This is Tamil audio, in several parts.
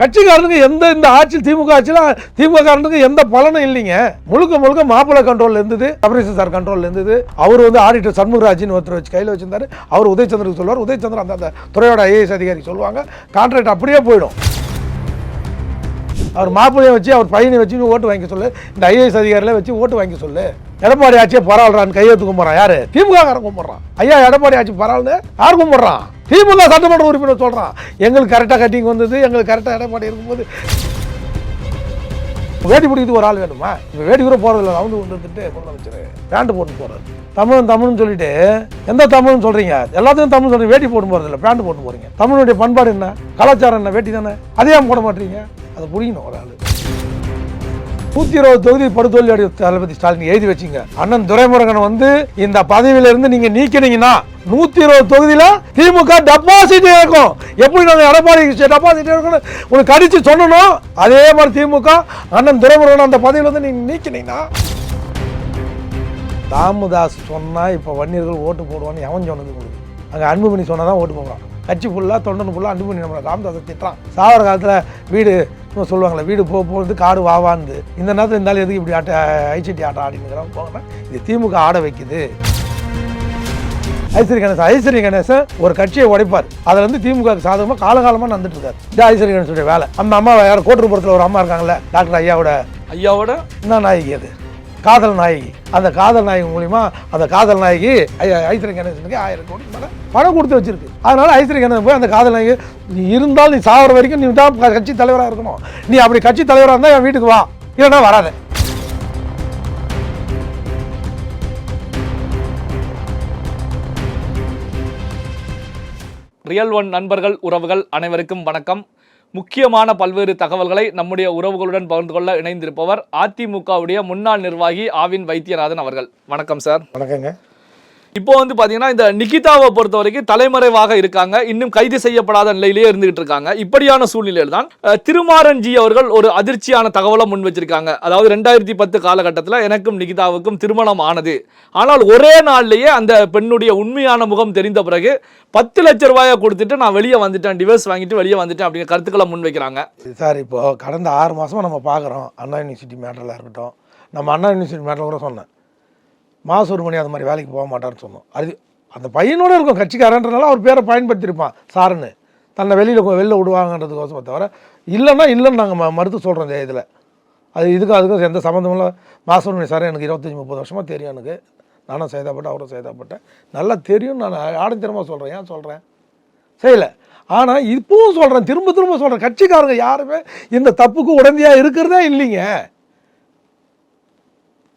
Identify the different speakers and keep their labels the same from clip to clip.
Speaker 1: கட்சிக்காரனுக்கு எந்த இந்த ஆட்சியில் திமுக ஆட்சியில் திமுகக்காரனுக்கு எந்த பலனும் இல்லைங்க. முழுக்க முழுக்க மாப்பிள்ளை கண்ட்ரோல் இருந்தது அபரேஷன் சார் கண்ட்ரோல் இருந்தது. அவர் வந்து ஆடிட்டர் சண்முகராஜின்னு ஒருத்தர் வச்சு கையில் வச்சிருந்தாரு. அவர் உதயச்சந்திரனுக்கு சொல்லுவார். உதயச்சந்திரன் அந்த அந்த துறையோட ஐஏஎஸ் அதிகாரி சொல்லுவாங்க. கான்ட்ராக்ட் அப்படியே போயிடும். அவர் மாப்பிள்ளையை வச்சு அவர் பையனை வச்சு ஓட்டு வாங்கிக்க சொல்லு. இந்த ஐஏஎஸ் அதிகாரிகளை வச்சு ஓட்டு வாங்கி சொல்லு. எடப்பாடி ஆட்சியை பரவாயில்றான்னு கையெழுத்து கும்பிட்றான். யாரு? திமுக காரன் கும்பிட்றான். ஐயா எடப்பாடி ஆட்சி பரவாயில்ல யார் கும்பிட்றான்? திமுக சட்டமன்ற உறுப்பினர் சொல்கிறான் எங்களுக்கு கரெக்டாக கட்டிங் வந்தது எங்களுக்கு கரெக்டாக எடப்பாடி இருக்கும்போது. வேட்டி பிடிக்கிறது ஒரு ஆள் வேணுமா? இப்போ வேட்டி கூட போகிறதில்ல வந்து கொண்டு வந்துட்டு கொண்டு வச்சுரு பேண்ட் போட்டு போகிறது தமிழன் தமிழ்னு சொல்லிட்டு எந்த தமிழ்னு சொல்கிறீங்க எல்லாத்துக்கும் தமிழ் சொல்கிறீங்க வேட்டி போட்டு போகிறதில்ல பேண்ட் போட்டு போகிறீங்க தமிழுடைய பண்பாடு என்ன? கலாச்சாரம் என்ன? வேட்டி தானே? அதே போட மாட்டீங்க. அதை புரியணும் ஒரு ஆள். நூத்தி இருபது தொகுதி படுதோல்வி அடைய தளபதி ஸ்டாலின் எழுதி வச்சிங்க. அண்ணன் துரைமுருகன் வந்து இந்த பதவியில இருந்து நீங்க நீக்கினீங்கன்னா நூத்தி இருபது தொகுதியில திமுக டெபாசிட் இருக்கும். எப்படி நாங்க எடப்பாடி டெபாசிட் இருக்கணும் உனக்கு கடிச்சு சொல்லணும்? அதே மாதிரி திமுக அண்ணன் துரைமுருகன் அந்த பதவியில இருந்து நீங்க நீக்கினீங்கன்னா ராமதாஸ் சொன்னா இப்ப வன்னியர்கள் ஓட்டு போடுவான்னு எவன் சொன்னது உங்களுக்கு? அங்க அன்புமணி சொன்னா தான் ஓட்டு போடுறான் கட்சி ஃபுல்லாக தொண்டன் ஃபுல்லாக அன்புமணி நம்மளை ராமதாஸை திட்டுறான். சாவர காலத்தில் வீடு சும்மா சொல்லுவாங்களே வீடு போ போகிறது காடு வாவான்னு இந்த நேரத்தில் இருந்தாலும் எதுக்கு இப்படி ஆட்ட ஐசிடி ஆட்டம் ஆடினுங்கிறான் போங்கன்னா இது திமுக ஆட வைக்குது. ஐஸ்வரி கணேசன் ஐஸ்வரி கணேசன் ஒரு கட்சியை உடைப்பார். அதில் வந்து திமுக சாதகமாக காலகாலமாக நடந்துட்டு இருக்காரு இது ஐஸ்வரி கணேசனுடைய வேலை. அந்த அம்மா யார் கோட்டூர்புரத்தில் ஒரு அம்மா இருக்காங்கல்ல டாக்டர் ஐயாவோட
Speaker 2: ஐயாவோட?
Speaker 1: என்ன நாயகி அது? காதல் நாயகி. அந்த காதல் நாயகி மூலிமா அந்த காதல் நாயகி ஐஸ்வரி கணேசனுக்கு ஆயிரம் கோடி மேலே பணம் கொடுத்து வச்சிருக்கு. அதனால ஐஸ்வரி கணேசன் போய் அந்த காதல் நாயகி நீ இருந்தால் நீ சாகிற வரைக்கும் நீ தான் கட்சி தலைவராக இருக்கணும். நீ அப்படி கட்சி தலைவராக இருந்தால் என் வீட்டுக்கு வா. இல்லைன்னா வராத.
Speaker 2: ரியல் ஒன் நண்பர்கள் உறவுகள் அனைவருக்கும் வணக்கம். முக்கியமான பல்வேறு தகவல்களை நம்முடைய உறவுகளுடன் பகிர்ந்து கொள்ள இணைந்திருப்பவர் அதிமுகவுடைய முன்னாள் நிர்வாகி ஆவின் வைத்தியநாதன் அவர்கள். வணக்கம் சார்.
Speaker 1: வணக்கங்க.
Speaker 2: இப்போ வந்து பாத்தீங்கன்னா இந்த நிகிதாவை பொறுத்த வரைக்கும் தலைமறைவாக இருக்காங்க. இன்னும் கைது செய்யப்படாத நிலையிலேயே இருந்துகிட்டு இருக்காங்க. இப்படியான சூழ்நிலையில் தான் திருமாறன்ஜி அவர்கள் ஒரு அதிர்ச்சியான தகவலை முன் வச்சிருக்காங்க. அதாவது ரெண்டாயிரத்தி பத்து காலகட்டத்தில் எனக்கும் நிகிதாவுக்கும் திருமணம் ஆனது. ஆனால் ஒரே நாள்லேயே அந்த பெண்ணுடைய உண்மையான முகம் தெரிந்த பிறகு பத்து லட்ச ரூபாயை கொடுத்துட்டு நான் வெளியே வந்துட்டேன் டிவோர்ஸ் வாங்கிட்டு வெளியே வந்துட்டேன் அப்படிங்கிற கருத்துக்களை முன் வைக்கிறாங்க.
Speaker 1: சார் இப்போ கடந்த ஆறு மாசமா நம்ம பார்க்குறோம் அண்ணா யூனிவர்சிட்டி மேட்டரில் இருக்கட்டும். நம்ம அண்ணா யூனிவர்சிட்டி மேட்டரில் கூட சொன்னேன். மாசு ஒரு மணி அந்த மாதிரி வேலைக்கு போக மாட்டார்னு சொன்னோம். அது அந்த பையனோட இருக்கும். கட்சிக்காரன்றனால அவர் பேரை பயன்படுத்தியிருப்பான் சாருன்னு. தன்னை வெளியில் வெளில விடுவாங்கன்றதுக்கோசம் தவிர இல்லைன்னா இல்லைன்னு நாங்கள் ம மறுத்து சொல்கிறோம் இந்த இதில். அது இதுக்கும் அதுக்கும் எந்த சம்மந்தமும் இல்லை. மாசு சார் எனக்கு இருபத்தஞ்சி முப்பது வருஷமாக தெரியும் எனக்கு. நானும் சேதாப்பட்டேன் அவரும் சேதாப்பட்டேன். நல்லா தெரியும் நான் ஆடந்திரமாக சொல்கிறேன் ஏன் சொல்கிறேன் செய்யலை. ஆனால் இப்பவும் சொல்கிறேன் திரும்ப திரும்ப சொல்கிறேன் கட்சிக்காரங்க யாருமே இந்த தப்புக்கு உடந்தையாக இருக்கிறதே இல்லைங்க.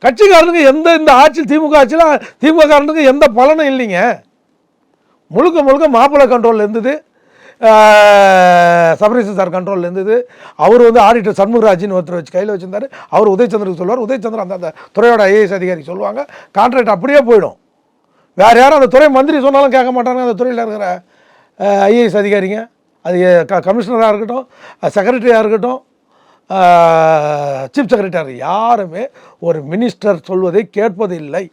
Speaker 1: கட்சிக்காரனுக்கு எந்த இந்த ஆட்சியில் திமுக ஆட்சியில் திமுககாரனுக்கு எந்த பலனும் இல்லைங்க. முழுக்க முழுக்க மாப்பிள்ளை கண்ட்ரோலில் இருந்தது. சபரீசன் சார் கண்ட்ரோலில் இருந்தது. அவர் வந்து ஆடிட்டர் சண்முகராஜின்னு ஒருத்தர் வச்சு கையில் வச்சிருந்தாரு. அவர் உதயச்சந்திரனுக்கு சொல்லுவார். உதயச்சந்திரன் அந்த அந்த துறையோட ஐஏஎஸ் அதிகாரி சொல்லுவாங்க. கான்ட்ராக்ட் அப்படியே போயிடும். வேறு யாரும் அந்த துறை மந்திரி சொன்னாலும் கேட்க மாட்டாங்க அந்த துறையில் இருக்கிற ஐஏஎஸ் அதிகாரிங்க. அது க கமிஷனராக இருக்கட்டும் செக்ரட்டரியாக இருக்கட்டும் சீஃப் செக்ரட்டரி யாருமே ஒரு மினிஸ்டர் சொல்வதை கேட்பதில்லை.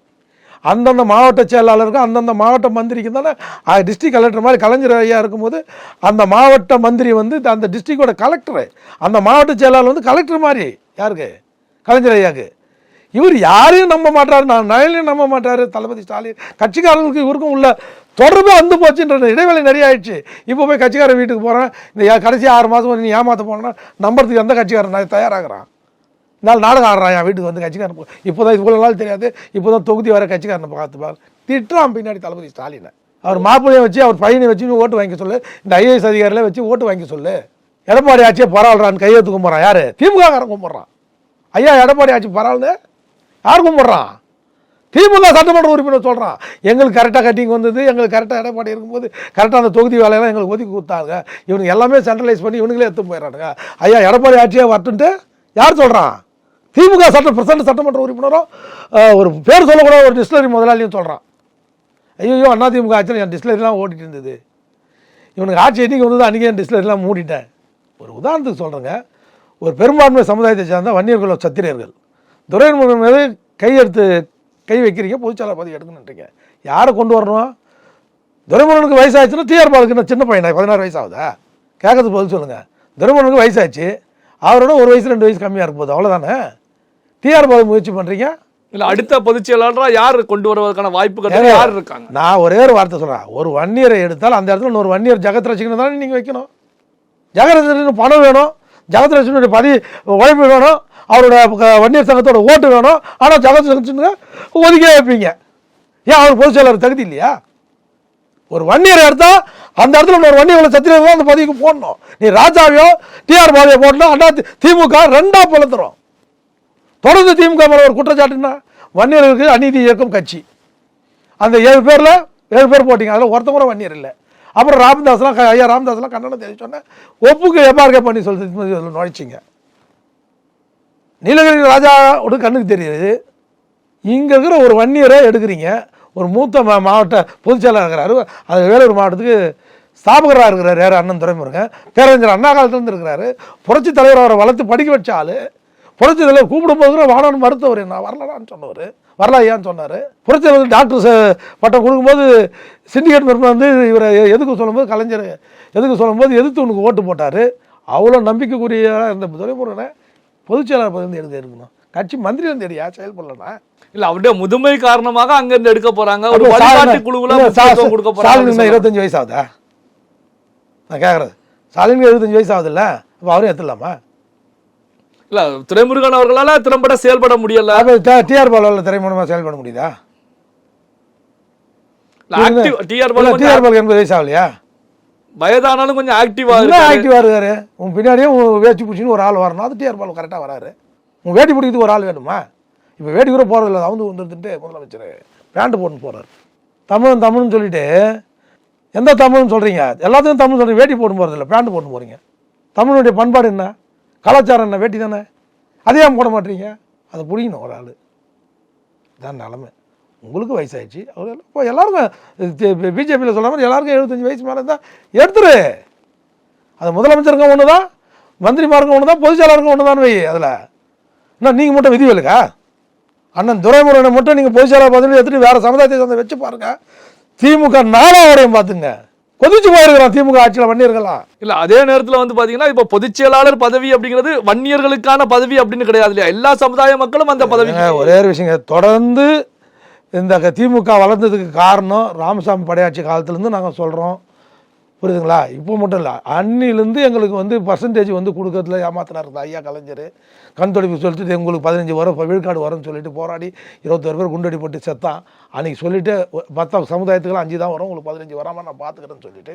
Speaker 1: அந்தந்த மாவட்ட செயலாளருக்கு அந்தந்த மாவட்ட மந்திரிக்கு தானே டிஸ்ட்ரிக்ட் கலெக்டர் மாதிரி கலைஞர் ஐயா இருக்கும்போது அந்த மாவட்ட மந்திரி வந்து அந்த டிஸ்ட்ரிக்டோட கலெக்டரு அந்த மாவட்ட செயலாளர் வந்து கலெக்டர் மாதிரி யாருக்கு? கலைஞர் ஐயாவுக்கு இவர் யாரையும் நம்ப மாட்டார் நான் நயனையும் நம்ப மாட்டாரு. தளபதி ஸ்டாலின் கட்சிக்காரங்களுக்கு இவருக்கும் உள்ள தொடர்பு வந்து போச்சுன்ற இடைவேளை நிறைய ஆயிடுச்சு. இப்போ போய் கட்சிக்காரன் வீட்டுக்கு போகிறேன் இந்த கடைசி ஆறு மாதம் நீ ஏமாற்ற போனேன்னா நம்புறதுக்கு எந்த கட்சிக்காரன் நான் தயாராகிறான்? நாள் நாடகம் ஆடுறான் என் வீட்டுக்கு வந்து கட்சிக்காரன் போ இப்போ தான் இவ்வளோ நாள் தெரியாது இப்போ தான் தொகுதி வர கட்சிக்காரனை பார்த்து திட்டுறான் பின்னாடி தளபதி ஸ்டாலினை. அவர் மாப்பிள்ளையை வச்சு அவர் பையனை வச்சு ஓட்டு வாங்கி சொல்லு இந்த ஐஏஎஸ் அதிகாரிகளை வச்சு ஓட்டு வாங்கி சொல்லு. எடப்பாடி ஆட்சியை பரவாயில்றான்னு கையெழுத்து கும்பிட்றான். யார்? திமுக காரன் கும்பிட்றான். ஐயா எடப்பாடி ஆட்சி பரவாயில்ல யார் கும்பிட்றான்? திமுக சட்டமன்ற உறுப்பினர் சொல்கிறான் எங்களுக்கு கரெக்டாக கட்டிங் வந்தது எங்களுக்கு கரெக்டாக எடப்பாடி இருக்கும்போது கரெக்டாக அந்த தொகுதி வேலையெல்லாம் எங்களுக்கு ஒதுக்கி கொடுத்தாங்க. இவனுங்க எல்லாமே சென்ட்ரலைஸ் பண்ணி இவனுங்களே எடுத்து போயிடறானுங்க. ஐயா எடப்பாடி ஆட்சியாக வரட்டுன்ட்டு யார் சொல்கிறான் திமுக சட்ட பிரசன்ட் சட்டமன்ற உறுப்பினரும் ஒரு பேர் சொல்லக்கூடாத ஒரு டிஸ்லரி முதலாளியும் சொல்கிறான் ஐயோ அண்ணா திமுக ஆட்சியில் என் டிஸ்லரிலாம் ஓட்டிகிட்டு இருந்தது. இவனுக்கு ஆட்சி என்றைக்கு வந்தது அன்றைக்கி என் டிஸ்லரிலாம் மூடிட்டேன். ஒரு உதாரணத்துக்கு சொல்கிறேங்க ஒரு பெரும்பான்மை சமுதாயத்தை சேர்ந்த வன்னியர்கள் சத்திரியர்கள். துரைமுருகன் மீது கையெடுத்து கை வைக்கிறீங்க பொதுச்செயலாளர் பதவி எடுக்கணுன்றீங்க யாரை கொண்டு வரணும்? துரைமுருகனுக்கு வயசாச்சுன்னா டிஆர் பாலுக்கு சின்ன பையனா பதினாறு வயசு ஆகுதா கேட்கறதுக்கு பதில் சொல்லுங்கள் துரைமுருகனுக்கு வயசாச்சு அவரோட ஒரு வயசு ரெண்டு வயசு கம்மியாக இருக்க போகுது அவ்வளோதானே டிஆர் பாலு முயற்சி பண்ணுறீங்க
Speaker 2: இல்ல அடுத்த பொதுச் யார் கொண்டு வருவதற்கான வாய்ப்புகள் யார் இருக்காங்க?
Speaker 1: நான் ஒரே ஒரு வார்த்தை சொல்கிறேன் ஒரு வன்னியரை எடுத்தால் அந்த இடத்துல இன்னொரு வன்னியர் ஜெகத் ரசிகனை தானே நீங்கள் வைக்கணும். ஜெகத் ரசிகனுக்கு பணம் வேணும். ஜெகத் ரசிகனுடைய பதி உழைப்பு வேணும். அவரோட வன்னியர் சங்கத்தோட ஓட்டு வேணும். ஆனால் ஜகத் ரசிகனுக்கு ஒதுக்கியே வைப்பீங்க. ஏன் அவர் பொதுச் செயலாளர் தகுதி இல்லையா? ஒரு வன்னியர் எடுத்தால் அந்த இடத்துல இன்னொரு வன்னியர்களை சத்திரியர் அந்த பதவிக்கு போடணும். நீ ராஜாவையோ டிஆர் பாலையோ போடணும் அண்ணா திமுக ரெண்டாக பிளத்துறோம் தொடர்ந்து திமுக மேலே ஒரு குற்றச்சாட்டுன்னா வன்னியர்களுக்கு அநீதி இயக்கம் கட்சி. அந்த ஏழு பேரில் ஏழு பேர் போட்டிங்க. அதில் ஒருத்தவங்க கூட வன்னியர் இல்லை. அப்புறம் ராமதாஸ்லாம் ஐயா ராமதாஸ்லாம் கண்டனம் தெரிவிச்சோன்னே ஒப்புக்கு எம்ஆர்கே பண்ணி சொல்லி நுழைச்சிங்க. நீலகிரி ராஜாவோட கண்ணுக்கு தெரியுது. இங்கே இருக்கிற ஒரு வன்னியரை எடுக்கிறீங்க. ஒரு மூத்த மா மாவட்ட பொதுச்செயலாளர் இருக்கிறாரு. அது வேலூர் மாவட்டத்துக்கு ஸ்தாபகராக இருக்கிறார். யார்? அண்ணன் துறைமுருகன் பேரறிஞர் அண்ணா காலத்துலேருந்து இருக்கிறாரு. புரட்சி தலைவர் அவரை வளர்த்து படிக்க வச்ச ஆள். புரட்சி தலைவர் கூப்பிடும்போது கூட மருத்துவர் நான் வரலான்னு சொன்னவர். வரலாயான்னு சொன்னார். புரட்சி தலைவர் டாக்டர் பட்டம் கொடுக்கும்போது சிண்டிகேட் மெம்பர் வந்து இவரை எதுக்கு சொல்லும்போது கலைஞர் எதுக்கு சொல்லும்போது எதிர்த்து உனக்கு ஓட்டு போட்டார். அவ்வளோ நம்பிக்கைக்குரியதாக இந்த துறைமுருகனை பொதுச் செயலாளர் பதவி எடுத்து இருக்கணும் கட்சி மந்திரி வந்து எடுயா செயல்படலனா
Speaker 2: இல்ல அவருடைய முதுமை காரணமாக அங்க இருந்து எடுக்க போறாங்க. ஒரு வழிகாட்டு குழுவுல கொடுக்க போறாங்க.
Speaker 1: இருபத்தஞ்சு வயசு ஆகுதா நான் கேட்குறது ஸ்டாலினுக்கு எழுபத்தஞ்சு வயசு ஆகுதுல்ல அப்போ அவரும் எடுத்துடலாமா?
Speaker 2: இல்ல துரைமுருகன் அவர்களால திறம்பட செயல்பட முடியல.
Speaker 1: டிஆர் பாலில் திரைமணமாக செயல்பட முடியுதா?
Speaker 2: டிஆர்
Speaker 1: இல்லை டிஆர் பாலுக்கு எண்பது வயசு ஆகலையா?
Speaker 2: வயதானாலும் கொஞ்சம் ஆக்டிவா
Speaker 1: என்ன
Speaker 2: இருக்கு
Speaker 1: ஆக்டிவாக இருக்காரு? உன் பின்னாடியே உன் வேட்டி பிடிச்சின்னு ஒரு ஆள் வரணும் அது டிஆர் பால் கரெக்டாக வராரு. உன் வேட்டி பிடிக்கிறதுக்கு ஒரு ஆள் வேணுமா? இப்போ வேட்டி கூட போகிறதில்ல அவந்து வந்துட்டு முதலமைச்சர் பேண்ட் போட்டுன்னு போகிறாரு தமிழன் தமிழ்னு சொல்லிட்டு எந்த தமிழ்னு சொல்கிறீங்க எல்லாத்தையும் தமிழ் சொல்கிறீங்க வேட்டி போட்டு போகிறதில்ல பேண்ட் போட்டு போகிறீங்க தமிழுடைய பண்பாடு என்ன? கலாச்சாரம் என்ன? வேட்டி தானே? அதே போட மாட்டீங்க. அதை பிடிக்கணும் ஒரு ஆள். இதான் நிலமை. உங்களுக்கு வயசாயிடுச்சு. அவர் இப்போ எல்லாருக்கும் பிஜேபியில் சொல்கிற மாதிரி எல்லாருக்கும் எழுபத்தஞ்சு வயசு மேலே தான் எடுத்துரு. அது முதலமைச்சருங்க ஒன்று தான் மந்திரிமாருங்க ஒன்று தான் பொதுச் செயலாளருங்க ஒன்று தான் வை அதில். என்ன நீங்கள் மட்டும் விதி விலக்கா அண்ணன் துரைமுருகனை மட்டும் நீங்கள் பொதுச் செயலாளர் பதவி எடுத்துட்டு வேறு சமுதாயத்தை சேர்ந்த வச்சு பாருங்க. திமுக நாலாவரையும் பார்த்துங்க. கொதிச்சு போயிருக்கிறான் திமுக ஆட்சியில் பண்ணியிருக்கலாம்
Speaker 2: இல்ல அதே நேரத்துல வந்து பாத்தீங்கன்னா இப்ப பொதுச் செயலாளர் பதவி அப்படிங்கிறது வன்னியர்களுக்கான பதவி அப்படின்னு கிடையாது இல்லையா? எல்லா சமுதாய மக்களும் அந்த பதவி
Speaker 1: ஒரே ஒரு விஷயங்க. தொடர்ந்து இந்த க- திமுக வளர்ந்ததுக்கு காரணம் ராமசாமி படையாட்சி காலத்துலேருந்து நாங்கள் சொல்கிறோம் புரியுதுங்களா? இப்போ மட்டும் இல்லை அன்னிலேருந்து எங்களுக்கு வந்து பர்சன்டேஜ் வந்து கொடுக்கறதுல ஏமாத்தினார் இருந்தா ஐயா கலைஞர். கண் தொடிப்பு சொல்லிட்டு உங்களுக்கு பதினஞ்சு வரும் இப்போ விழுக்காடு வரும்னு சொல்லிட்டு போராடி இருபத்தொரு பேர் குண்டடி போட்டு செத்தான். அன்றைக்கி சொல்லிட்டு ஒ- மற்ற அஞ்சு தான் வரும் உங்களுக்கு பதினஞ்சு வராமல் நான் பார்த்துக்கிறேன்னு சொல்லிட்டு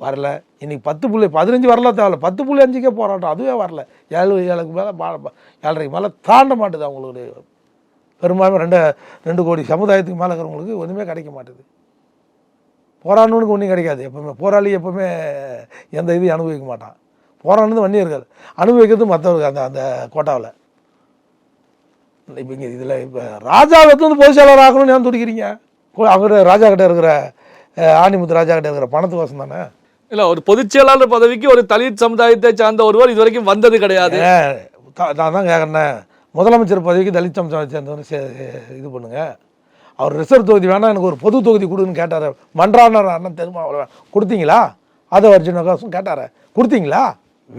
Speaker 1: வரல. இன்னைக்கு பத்து புள்ளி பதினஞ்சு வரல தேவையில்ல பத்து புள்ளி அஞ்சுக்கே போராட்டம் அதுவே வரல. ஏழு ஏழுக்கு மேலே ஏழரைக்கு மேலே தாண்ட மாட்டுது அவங்களுடைய பெரும்பான்மை ரெண்டு ரெண்டு கோடி சமுதாயத்துக்கு மேலே இருக்கிறவங்களுக்கு ஒன்றுமே கிடைக்க மாட்டுது. போராடணுக்கு ஒன்றும் கிடைக்காது. எப்பவுமே போராளி எப்பவுமே எந்த இதையும் அனுபவிக்க மாட்டான். போராடுனது வன்னியர்கள் அனுபவிக்கிறது மற்றவர்கள் அந்த அந்த கோட்டாவில். இப்போ இங்கே இதில் இப்போ ராஜாவை வந்து பொதுச் செயலாளர் ஆகணும்னு ஏன் துடிக்கிறீங்க? அவர் ராஜா கிட்ட இருக்கிற ஆணிமுத்து ராஜா கிட்ட இருக்கிற பணத்து வாசம் தானே?
Speaker 2: இல்ல ஒரு பொதுச் செயலாளர் பதவிக்கு ஒரு தலித் சமுதாயத்தை சார்ந்த ஒருவர் இதுவரைக்கும் வந்தது கிடையாது.
Speaker 1: நான் தான் கேட்குறேன். முதலமைச்சர் பதவிக்கு தலித் சமுதாயத்தை சேர்ந்தவங்க இது பண்ணுங்க. அவர் ரிசர்வ் தொகுதி வேணாம் எனக்கு ஒரு பொது தொகுதி கொடுன்னு கேட்டார். மன்றானர் அண்ணன் திருமாவளவன் கொடுத்தீங்களா? அதை அர்ஜுனகாசும் கேட்டார். கொடுத்தீங்களா?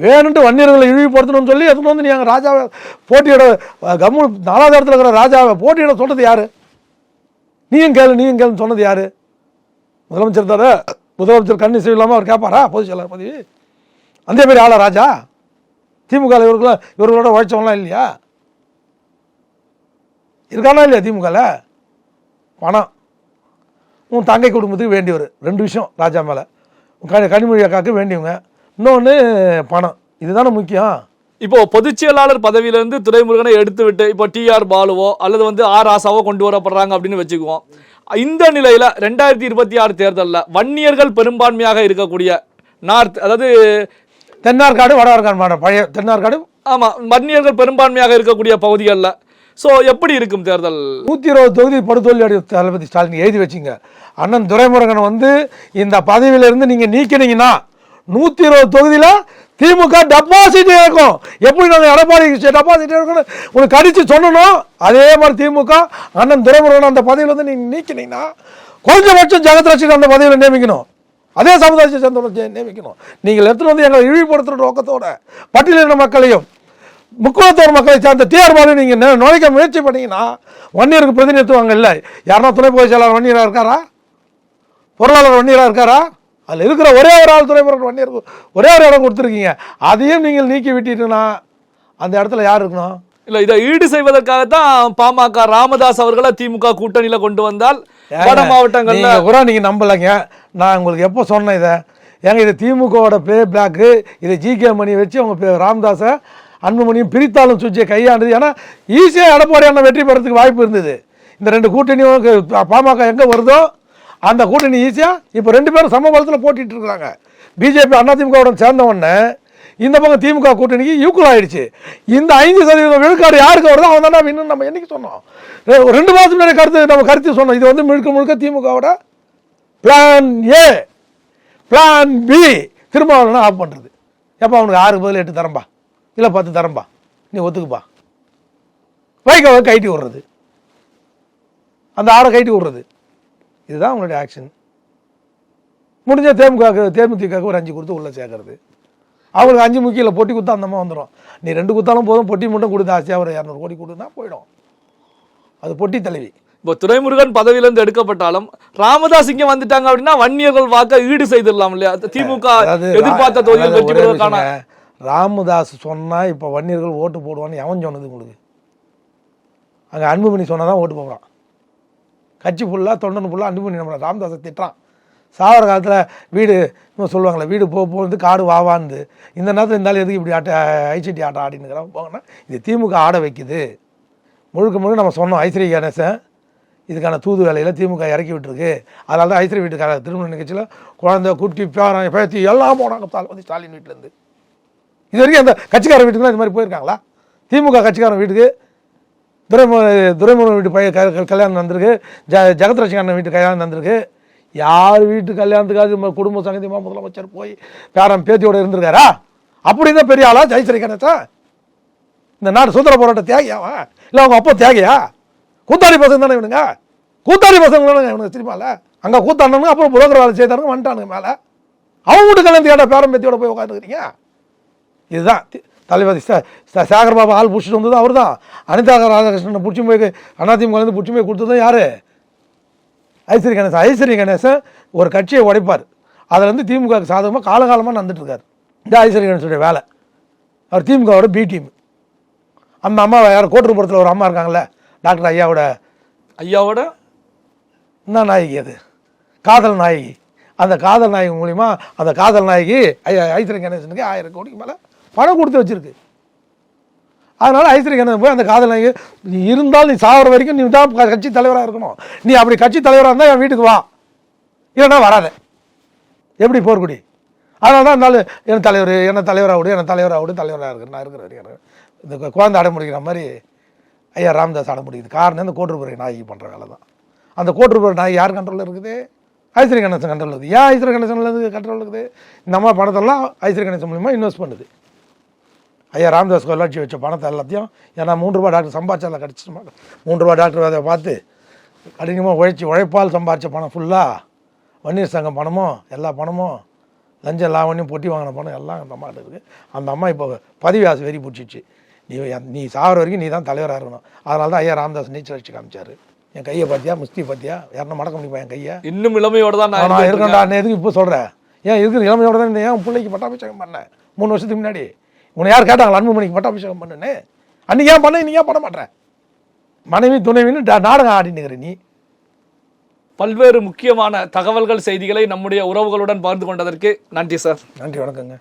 Speaker 1: வேணுன்ட்டு வன்னியர்களை இழிவுபடுத்தணும்னு சொல்லி எடுத்துன்னு வந்து நீங்கள் ராஜாவை போட்டியிட கம்மு நாலாவது இடத்துல இருக்கிற ராஜாவை போட்டியிட சொன்னது யார்? நீயும் கேளு நீயும் கேளுன்னு சொன்னது யார்? முதலமைச்சர் தர முதலமைச்சர் கண்ணி இல்லாமல் அவர் கேட்பாரா? பொதுச் செயலாளர் பதவி? அந்த மாதிரி ஆளா ராஜா? திமுக இவர்களும் இவர்களோட உழைச்சவங்களாம் இல்லையா? இருக்கானா இல்லையா திமுகவில் பணம். உன் தங்கை குடும்பத்துக்கு வேண்டியவர். ரெண்டு விஷயம் ராஜா மேலே. கனி கனிமொழி அக்காவுக்கு வேண்டியவங்க. இன்னொன்று பணம். இதுதானே முக்கியம்.
Speaker 2: இப்போ பொதுச் செயலாளர் பதவியிலிருந்து துரைமுருகனை எடுத்து விட்டு இப்போ டிஆர் பாலுவோ அல்லது வந்து ஆர் ஆசாவோ கொண்டு வரப்படுறாங்க அப்படின்னு வச்சுக்குவோம். இந்த நிலையில ரெண்டாயிரத்தி இருபத்தி ஆறு தேர்தலில் வன்னியர்கள் பெரும்பான்மையாக இருக்கக்கூடிய நார்த் அதாவது
Speaker 1: தென்னார்காடு வடவார்காடு மாவட்டம். பழைய தென்னார்காடு.
Speaker 2: ஆமா வன்னியர்கள் பெரும்பான்மையாக இருக்கக்கூடிய பகுதிகளில் ஸோ எப்படி இருக்கும் தேர்தல்?
Speaker 1: நூற்றி இருபது தொகுதி படுதோல்வி தளபதி ஸ்டாலின் எழுதி வச்சிங்க. அண்ணன் துரைமுருகன் வந்து இந்த பதவியிலிருந்து நீங்கள் நீக்கினீங்கன்னா நூற்றி இருபது தொகுதியில் திமுக டெபாசிட் இருக்கும். எப்படி நாங்கள் எடப்பாடி டெபாசிட் இருக்குன்னு உனக்கு கடிச்சு சொல்லணும். அதே மாதிரி திமுக அண்ணன் துரைமுருகன் அந்த பதவியில் வந்து நீங்கள் நீக்கினீங்கன்னா குறைஞ்சபட்சம் ஜெகத் அந்த பதவியில் நியமிக்கணும். அதே சமுதாயத்தை சேர்ந்தவரை நியமிக்கணும். நீங்கள் எடுத்துகிட்டு வந்து எங்களை இழிவுபடுத்துகிற நோக்கத்தோட பட்டியலின மக்களையும் முக்குளத்தோர் மக்களை சார்ந்த டிஆர் பாலு நீங்கள் நுழைக்க முயற்சி பண்ணீங்கன்னா வன்னியருக்கு பிரதிநிதித்துவம் இல்லை யாருன்னா துணை பொதுச் செயலாளர் வன்னியராக இருக்காரா? பொருளாளர் வன்னியராக இருக்காரா? அதில் இருக்கிற ஒரே ஒரு ஆள் துணை பொருள் வன்னியருக்கு ஒரே ஒரு இடம் கொடுத்துருக்கீங்க. அதையும் நீங்கள் நீக்கி விட்டுட்டீங்கன்னா அந்த இடத்துல யார் இருக்கணும்?
Speaker 2: இல்ல இதை ஈடு செய்வதற்காகத்தான் பாமக ராமதாஸ் அவர்களை திமுக கூட்டணியில கொண்டு வந்தால் வட மாவட்டங்கள்ல
Speaker 1: கூட நீங்கள் நம்பலைங்க. நான் உங்களுக்கு எப்போ சொன்னேன் இதை? ஏங்க இது திமுகவோட ப்ளே பிளாக்கு இதை ஜிகே மணி வச்சு அவங்க ராமதாஸை அன்புமணியும் பிரித்தாலும் சுவிட்சை கையாண்டது. ஏன்னா ஈஸியாக எடப்பாடி அண்ணன் வெற்றி பெறதுக்கு வாய்ப்பு இருந்தது. இந்த ரெண்டு கூட்டணியும் பாமக எங்கே வருதோ அந்த கூட்டணி ஈஸியாக இப்போ ரெண்டு பேரும் சமபலத்தில் போட்டிகிட்டு இருக்கிறாங்க. பிஜேபி அதிமுகவுடன் சேர்ந்த உடனே இந்த பக்கம் திமுக கூட்டணிக்கு ஈக்குவல் ஆயிடுச்சு. இந்த ஐந்து சதவீதம் விழுக்காடு யாருக்கு வருதோ அவன் தானே இன்னும் நம்ம என்னைக்கு சொன்னோம். ஒரு ரெண்டு மாதத்துக்கு முன்னாடி கருத்து நம்ம கருத்து சொன்னோம். இது வந்து முழுக்க முழுக்க திமுகவோட பிளான் ஏ பிளான் பி திரும்ப ஆஃப் பண்ணுறது எப்போ அவனுக்கு ஆறு பதில் எட்டு தரம்பா? இல்லை பத்து தரம்பா. நீ ஒத்துக்குப்பா. வைகோவை கைட்டி விடுறது. அந்த ஆடை கைட்டி விடுறது. இதுதான் அவங்களுடைய ஆக்ஷன் முடிஞ்ச தேமுக தேமுதிகக்கு ஒரு அஞ்சு கொடுத்து உள்ளே சேர்க்கறது. அவங்களுக்கு அஞ்சு முக்கியில் பொட்டி குத்தா அந்த மாதிரி வந்துடும் நீ ரெண்டு குத்தாலும் போதும் பொட்டி மட்டும் கொடுத்து ஆசையாக ஒரு இரநூறு கோடி கொடுத்தா போயிடும். அது பொட்டி தலைவி.
Speaker 2: இப்போ துரைமுருகன் பதவியிலிருந்து எடுக்கப்பட்டாலும் ராமதாஸ் இங்க வந்துட்டாங்க அப்படின்னா வன்னியர்கள் வாக்க ஈடு செய்திடலாம் இல்லையா? திமுக எதிர்பார்த்த தொகுதியில் வெற்றி பெறுவதற்கான.
Speaker 1: ராமதாஸ் சொன்னால் இப்போ வன்னியர்கள் ஓட்டு போடுவான்னு எவன் சொன்னது உங்களுக்கு? அங்கே அன்புமணி சொன்னால் தான் ஓட்டு போடுறான். கட்சி ஃபுல்லாக தொண்டன் ஃபுல்லாக அன்புமணி நம்ம ராமதாஸை திட்டுறான். சாவர காலத்தில் வீடு இன்னும் சொல்லுவாங்களே வீடு போக போகிறது காடு வாவான்னு இந்த நேரத்தில் இருந்தாலும் எதுக்கு இப்படி ஆட்ட ஐசிடி ஆட்டம் ஆடினுங்கிறான் போங்கன்னா இது திமுக ஆட வைக்குது. முழுக்க முழுக்க நம்ம சொன்னோம் ஐஸ்வரி கணேசன் இதுக்கான தூது வேலையில் திமுக இறக்கி விட்டுருக்கு. அதனால தான் ஐஸ்வரி வீட்டுக்கார திருமண நிகழ்ச்சியில் குழந்தை குட்டி பேரன் பேத்தி எல்லாம் போனாங்க. வந்து ஸ்டாலின் வீட்டிலேருந்து இது வரைக்கும் அந்த கட்சிக்கார வீட்டுக்குலாம் இது மாதிரி போயிருக்காங்களா? திமுக கட்சிக்காரன் வீட்டுக்கு துரைமு துரைமுருகன் வீட்டு பையன் கல்யாணம் நடந்திருக்கு. ஜ ஜெகத்ரட்சங்க அண்ணன் வீட்டு கல்யாணம் நடந்திருக்கு. யார் வீட்டு கல்யாணத்துக்காக குடும்ப சங்கதியமாக முதலமைச்சர் போய் பேரன் பேத்தியோடு இருந்திருக்காரா? அப்படி தான் பெரிய ஆளா ஜெயஸ்ரீ கணேசன் இந்த நாடு சுதந்திர போராட்ட தியாகியாவா? இல்லை அவங்க அப்பா தியாகியா? கூத்தாடி பசங்க தானே இவனுங்க? கூத்தாடி பசங்க தானே இவனுங்க சினிமாவில் அங்கே கூத்தாண்டனுங்க அப்புறம் புரோக்கர் வேலை செய்தானுங்க வந்துட்டானுங்க மேலே. அவங்க வீட்டு கல்யாணத்து ஏடா பேரன் பேத்தியோட போய் உட்காந்துக்கிறீங்க இதுதான். தளபதி சேகர் பாபா ஆள் பிடிச்சிட்டு வந்தது அவர் தான் அனிதா ராதாகிருஷ்ணனை பிடிச்சி போய் அதிமுகலேருந்து பிடிச்சி போய் கொடுத்ததும் யார்? ஐஸ்வரி கணேசன். ஐஸ்வரி கணேசன் ஒரு கட்சியை உடைப்பார். அதில் வந்து திமுக சாதகமாக காலகாலமாக நடந்துட்டு இருக்காரு. இந்த ஐஸ்வரி கணேசனுடைய வேலை. அவர் திமுகவோட பி டீம் அந்த அம்மா யார் கோட்டூர்புரத்தில் ஒரு அம்மா இருக்காங்கல்ல டாக்டர் ஐயாவோட.
Speaker 2: ஐயாவோட?
Speaker 1: என்ன நாயகி அது? காதல் நாயகி. அந்த காதல் நாயகி மூலிமா அந்த காதல் நாயகி ஐயா ஐஸ்வரி கணேசனுக்கு ஆயிரம் கோடிக்கு மேலே பணம் கொடுத்து வச்சிருக்கு. அதனால் ஐஸ்வரி போய் அந்த காதல் நீ இருந்தால் நீ சாகிற வரைக்கும் நீ தான் கட்சி தலைவராக இருக்கணும். நீ அப்படி கட்சி தலைவராக இருந்தால் என் வீட்டுக்கு வா. இல்லைன்னா வராத. எப்படி போர்க்குடி? அதனால தான் இருந்தாலும் என் தலைவர் என்ன தலைவராக விடு என்ன தலைவராக விடு தலைவராக இருக்கு நான் இருக்கிற வரைக்கும் இந்த குழந்தை அடம் முடிக்கிற மாதிரி ஐயா ராமதாஸ் அடம் முடிக்குது காரணம் இந்த கோட்டுப்புற நாயகி பண்ணுற வேலை தான் அந்த கோட்டுப்புற நாய் யார் கண்ட்ரோலில் இருக்குது? ஐஸ்வர்ய கணேசன் கண்ட்ரோல் இருக்குது? ஏன் ஐஸ்வர்ய கணேசன் கண்ட்ரோல் இருக்குது? நம்ம பணத்தெல்லாம் ஐஸ்வர்ய கணேசன் மூலிமா இன்வெஸ்ட் பண்ணுது. ஐயா ராமதாஸ் கொள்ளாட்சி வச்ச பணத்தை எல்லாத்தையும் ஏன்னா மூன்று ரூபாய் டாக்டர் சம்பாதிச்சால கிடச்சிட்டு மூன்று ரூபாய் டாக்டர் அதை பார்த்து கடினமாக உழைச்சி உழைப்பால் சம்பாதிச்ச பணம் ஃபுல்லாக வன்னியர் சங்கம் பணமும் எல்லா பணமும் லஞ்சம் லாவணியும் பொட்டி வாங்கின பணம் எல்லாம் அந்த அம்மாட்ட இருக்குது அந்த அம்மா இப்போ பதவி ஆசை வெறி பிடிச்சிச்சு நீ நீ சாகிற வரைக்கும் நீ தான் தலைவராக இருக்கணும். அதனால தான் ஐயா ராமதாஸ் நீச்சல் அடிச்சு காமிச்சாரு. என் கையை பார்த்தியா? முஸ்தி பார்த்தியா? யாருன்னா மடக்க முடியுமா என் கையை?
Speaker 2: இன்னும் இளமையோட தான் நான்
Speaker 1: இருக்கேன்டா எதுக்கு இப்போ சொல்கிறேன் ஏன் இருக்கிற இளமையோட தான் ஏன் பிள்ளைக்கு பட்டாபிஷேகம் பண்ணேன் மூணு வருஷத்துக்கு முன்னாடி. உன்னை யார் கேட்டாங்களா? அன்புமணிக்கு பட்டாபிஷேகம் பண்ணுன்னு? அன்னைக்கு ஏன் பண்ண? இன்னைக்கு ஏன் பண்ண மாட்டேன் மனைவி துணைவின்னு நாடகம் ஆடினுக்கிற நீ.
Speaker 2: பல்வேறு முக்கியமான தகவல்கள் செய்திகளை நம்முடைய உறவுகளுடன் பகிர்ந்து கொண்டதற்கு நன்றி சார்.
Speaker 1: நன்றி வணக்கங்க.